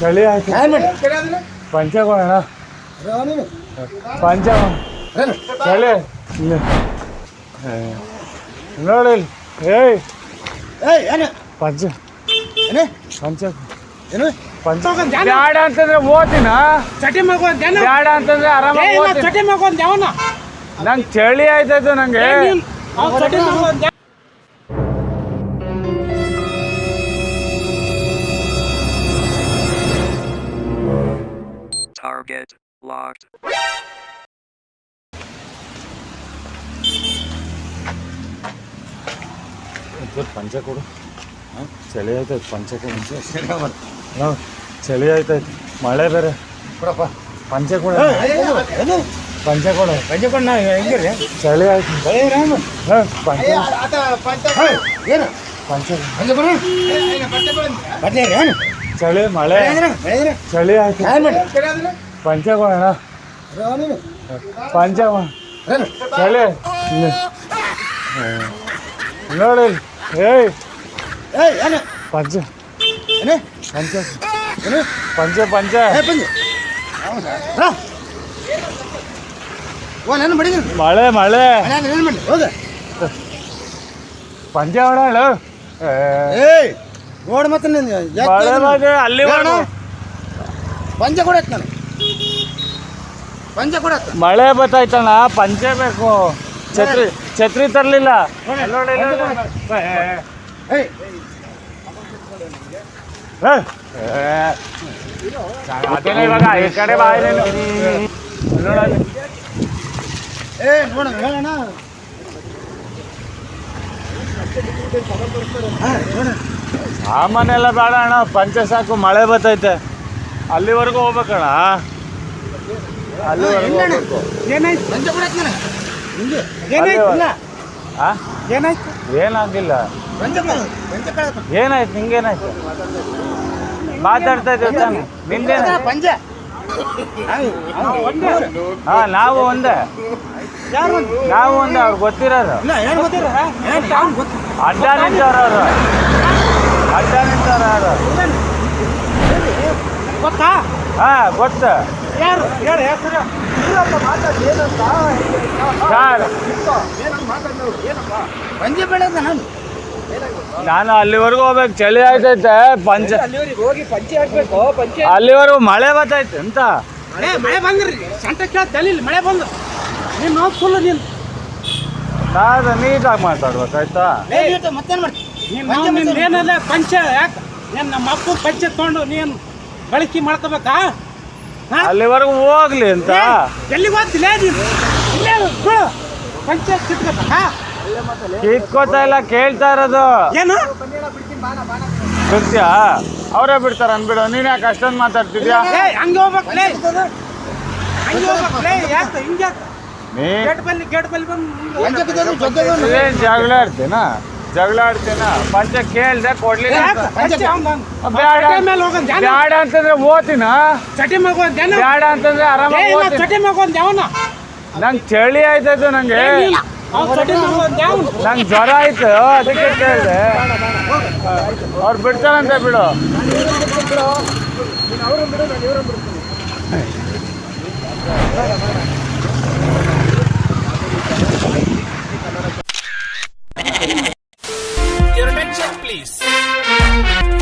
ಚಳಿ ಆಯ್ತು. ಪಂಚಗೋಣ. ಪಂಚ ಚಳಿ. ನೋಡಿ. ಏಯ್. ಪಂಚ. ಪಂಚ. ಬ್ಯಾಡ ಅಂತಂದ್ರೆ ಓದಿನ ಚಟಿ ಜನ ಬ್ಯಾಡ ಅಂತಂದ್ರೆ ಆರಾಮ ಚಟಿ ಯಾವನ ನಂಗೆ ಚಳಿ ಆಯ್ತಾಯ್ತು ನಂಗೆ. Target locked. ಪಂಚ ಕೊಡು ಚಳಿ ಆಯ್ತಾಯ್ತು ಪಂಚ ಕೊಡು ಹ್ಞೂ ಚಳಿ ಆಯ್ತಾಯ್ತು ಮಳೆ ಬೇರೆ ಪಂಚ ಕೊಡ ಪಂಚ ಕೊಡ ಪಂಚಕೊಂಡ ಹೆಂಗಿರಿ ಚಳಿ ಆಯ್ತು ಹಾಂ ಪಂಚ ಪಂಚ ಚಳಿ ಮಳೆ ಚಳಿ ಆಯ್ತು ಪಂಚಗೋಣ ಪಂಚಗೋಣ ಚಳಿ ಇಲ್ಲಿ. ನೋಡಿ. ಇಲ್ಲಿ. ಏಯ್. ಪಂಚ. ಪಂಚ. ಪಂಚ ಪಂಚ. ಮಳೆ ಮಳೆ. ಪಂಚ ಹೊಡ ನೋಡ್ ಮತ್ತೆ ಮಳೆ ಮಳೆ ಅಲ್ಲಿ ಬೇಡ. ಹೊರ್ಡು. ಪಂಚ ಕೊಡತ್ ನಾನು. ಪಂಚ ಕೊಡತ್ ಮಳೆ ಬತ್ತಾಯ್ತಣ್ಣ ಪಂಚೆ ಬೇಕು. ಛತ್ರಿ ಛತ್ರಿ ತರಲಿಲ್ಲ. ಇವಾಗ ಈ ಕಡೆ. ಏ ನೋಡ ಸಾಮಾನೆಲ್ಲ ಬೇಡ ಅಣ್ಣ ಪಂಚೆ ಸಾಕು ಮಳೆ ಬತ್ತೈತೆ. ಅಲ್ಲಿವರೆಗೂ ಹೋಗ್ಬೇಕಣ್ಣ. ಏನಾಯ್ತು? ಏನಾಗಿಲ್ಲ. ಏನಾಯ್ತು? ನಿಂಗೇನಾಯ್ತು? ಮಾತಾಡ್ತಾ ಇದ್ದೀವಿ ತಾನೆ. ಪಂಚ. ಹಾ ನಾವು ಒಂದೇ. ಯಾರು ನಾವು ಒಂದೇ. ಅವ್ರು ಗೊತ್ತಿರೋದು. ಇಲ್ಲ ಏನು ಗೊತ್ತಿರ ಏನು ಅವ್ನು ಗೊತ್ತು ಅಡ್ಡ ನಿಂತವ್ರು ಅವರು. ಅಡ್ಡ ನಿಂತವ್ರು ಅವರು ಗೊತ್ತಾ? ಹಾ ಗೊತ್ತು. ಯಾರು? ಹೇಳಿ ಹೆಸರು ಸರ್? ಪಂಚ ಬೆಳೆದ ನಾನು. ನಾನು ಅಲ್ಲಿವರೆಗೂ ಹೋಗ್ಬೇಕು. ಚಳಿ ಆಯ್ತೈತೆ. ಪಂಚ ಅಲ್ಲಿವರೆಗೆ ಹೋಗಿ ಪಂಚೆ ಹಾಕ್ಬೇಕು. ಪಂಚೆ ಅಲ್ಲಿವರೆಗೂ ಮಳೆ ಬರ್ತೈತೆ ಅಂತ. ಮಳೆ ಮಳೆ ಬಂದ್ರಿ. ಸಂಟ ಕೇಳ್ತಲ್ಲಿ ಮಳೆ ಬಂದು. ನೀನು ನೋವು ಫುಲ್ ನೀನು. ನಾನು ನೀಟಾಗಿ ಮಾತಾಡ್ಬೇಕಾಯ್ತಾ? ಮತ್ತೇನು ಮಾಡ್ತಿ? ನೀನು ನಾವು ನಿನ್ನ ಏನಲ್ಲ ಪಂಚ ಯಾಕೆ? ನೀನು ನಮ್ಮ ಅಪ್ಪ ಪಂಚೆ ತಗೊಂಡು ನೀನು ಬಳಕೆ ಮಾಡ್ಕೋಬೇಕಾ? ಅಲ್ಲಿವರೆಗೂ ಹೋಗ್ಲಿ ಅಂತ. ಎಲ್ಲಿ ಇಲ್ಲೇ ಕಿತ್ಕೋತಾ ಕೇಳ್ತಾ ಇರೋದು. ಏನು? ಸತ್ಯ ಅವರೇ ಬಿಡ್ತಾರ ಅನ್ಬಿಡು ನೀನ್ ಯಾಕೆ ಅಷ್ಟೊಂದು ಮಾತಾಡ್ತಿದ್ಯಾ? ಹಂಗೆ ಹೋಗ್ಬೇಕು ಹಂಗೆ ಹೋಗ್ಬೇಕು ಯಾಕೆ ಹಿಂಗೆ? ನೀ ಗೇಟ್ ಬಲ್ಲಿ ಗೇಟ್ ಬಲ್ಲಿ ಬಂದು ಜಗಳ ಆಡ್ತೀನ ಜಗಳ ಆಡ್ತೇನ ಪಂಚ ಕೇಳ್ದೆ ಕೊಡ್ಲಿಲ್ಲ ಬ್ಯಾಡ. ಬ್ಯಾಡ ಅಂತಂದ್ರೆ ಓದ್ತೀನ ಚಟಿ ಮಗು ಬ್ಯಾಡ ಅಂತಂದ್ರೆ ಆರಾಮಾಗಿ ಓದ್ತೀನಿ ಚಟಿ ಯಾವನ ನಂಗೆ ಚಳಿ ಆಯ್ತಾಯ್ತು ನಂಗೆ. ನಂಗೆ ಜ್ವರ ಆಯ್ತು ಅದಕ್ಕೆ ಕೇಳಿದೆ. ಅವ್ರು ಬಿಡ್ತಾರಂತೆ ಬಿಡು. Please.